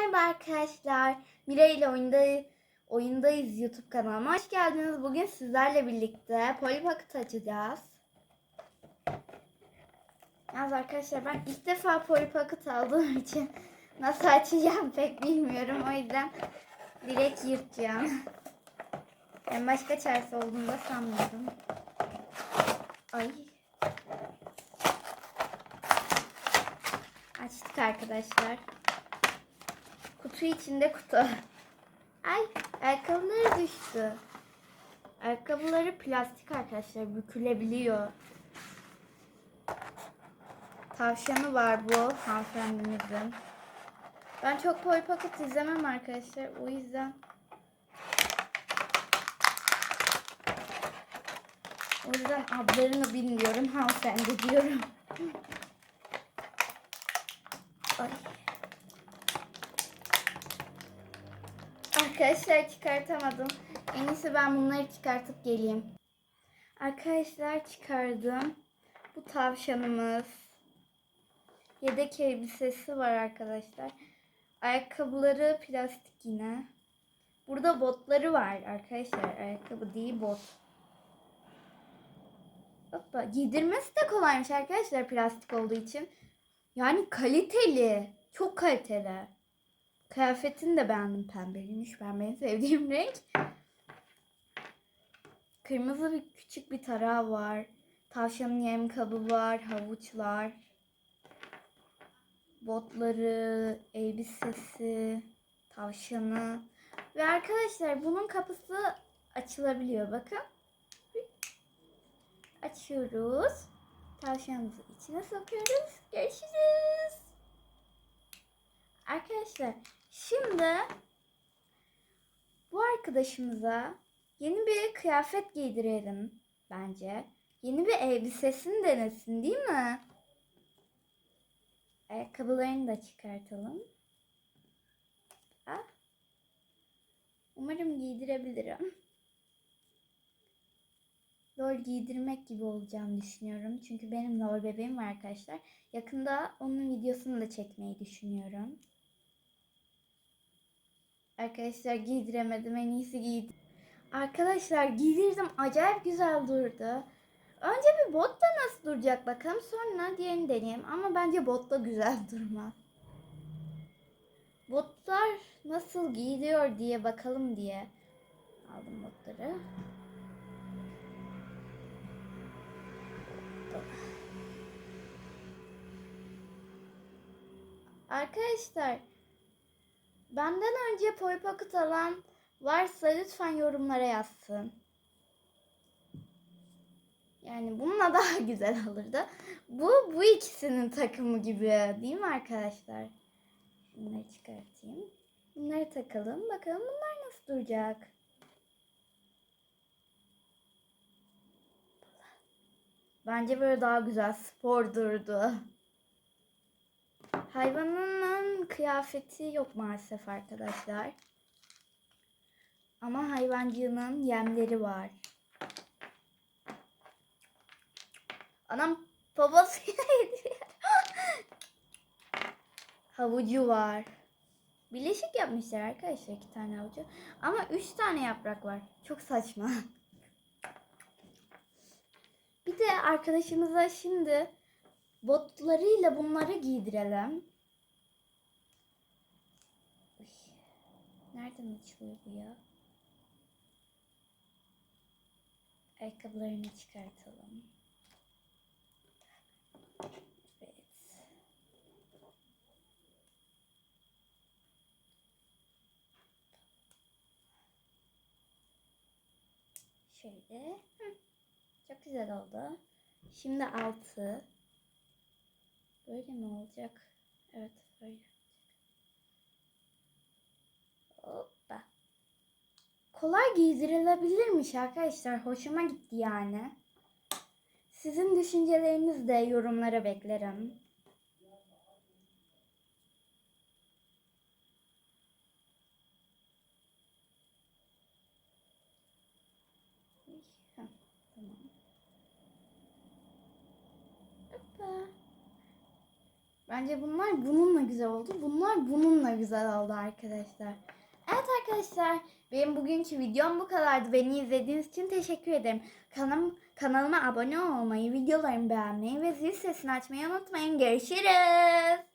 Merhaba arkadaşlar. Mira ile oyunda, oyundayız YouTube kanalıma. Hoş geldiniz. Bugün sizlerle birlikte Polipocket açacağız. Yalnız arkadaşlar ben ilk defa Polipocket aldığım için nasıl açacağım pek bilmiyorum. O yüzden direkt yırtacağım. Yani başka çaresi olduğunu da sanmıyorum. Ay. Açtık arkadaşlar. Kutu içinde kutu. Ay ayakkabıları düştü. Ayakkabıları plastik arkadaşlar bükülebiliyor. Tavşanı var bu hanımefendimizin. Ben çok Polly Pocket izlemem arkadaşlar. O yüzden o yüzden adlarını bilmiyorum. Hanımefendi diyorum. Ay. Arkadaşlar çıkartamadım. En iyisi ben bunları çıkartıp geleyim. Arkadaşlar çıkardım. Bu tavşanımız. Yedek elbisesi var arkadaşlar. Ayakkabıları plastik yine. Burada botları var arkadaşlar. Ayakkabı değil bot. Hoppa. Giydirmesi de kolaymış arkadaşlar plastik olduğu için. Yani kaliteli. Çok kaliteli. Kıyafetini de beğendim pembeliymiş. Ben benim sevdiğim renk. Kırmızı bir küçük bir tarağı var. Tavşanın yem kabı var. Havuçlar. Botları, elbisesi, tavşanı. Ve arkadaşlar bunun kapısı açılabiliyor. Bakın. Açıyoruz. Tavşanımızı içine sokuyoruz. Görüşürüz. Arkadaşlar şimdi bu arkadaşımıza yeni bir kıyafet giydirelim bence. Yeni bir elbisesini denesin değil mi? Ayakkabılarını da çıkartalım. Ha? Umarım giydirebilirim. Lol giydirmek gibi olacağını düşünüyorum. Çünkü benim lol bebeğim var arkadaşlar. Yakında onun videosunu da çekmeyi düşünüyorum. Arkadaşlar giydiremedim. En iyisi giydim. Arkadaşlar giydirdim. Acayip güzel durdu. Önce bir botla nasıl duracak bakalım. Sonra diğerini deneyeyim. Ama bence botla güzel durmaz. Botlar nasıl giyiliyor diye bakalım diye aldım botları. Arkadaşlar benden önce Polly Pocket alan varsa lütfen yorumlara yazsın. Yani bununla daha güzel olurdu. Bu bu ikisinin takımı gibi değil mi arkadaşlar? Bunları çıkartayım. Bunları takalım. Bakalım bunlar nasıl duracak. Bence böyle daha güzel spor durdu. Hayvanının kıyafeti yok maalesef arkadaşlar. Ama hayvancığının yemleri var. Anam babasıyla yediriyor. Havucu var. Bileşik yapmışlar arkadaşlar iki tane havucu. Ama üç tane yaprak var. Çok saçma. Bir de arkadaşımıza şimdi botlarıyla bunları giydirelim. Nereden açılıyor bu ya? Ayakkabılarını çıkartalım. Evet. Şöyle. Hı. Çok güzel oldu. Şimdi altı. Böyle mi olacak? Evet böyle. Hoppa. Kolay giydirilebilirmiş arkadaşlar. Hoşuma gitti yani. Sizin düşüncelerinizi de yorumlara beklerim. Heh, tamam. Hoppa. Ben Bence bunlar bununla güzel oldu. Bunlar bununla güzel oldu arkadaşlar. Evet arkadaşlar benim bugünkü videom bu kadardı. Beni izlediğiniz için teşekkür ederim. Kanalım, kanalıma abone olmayı, videolarımı beğenmeyi ve zil sesini açmayı unutmayın. Görüşürüz.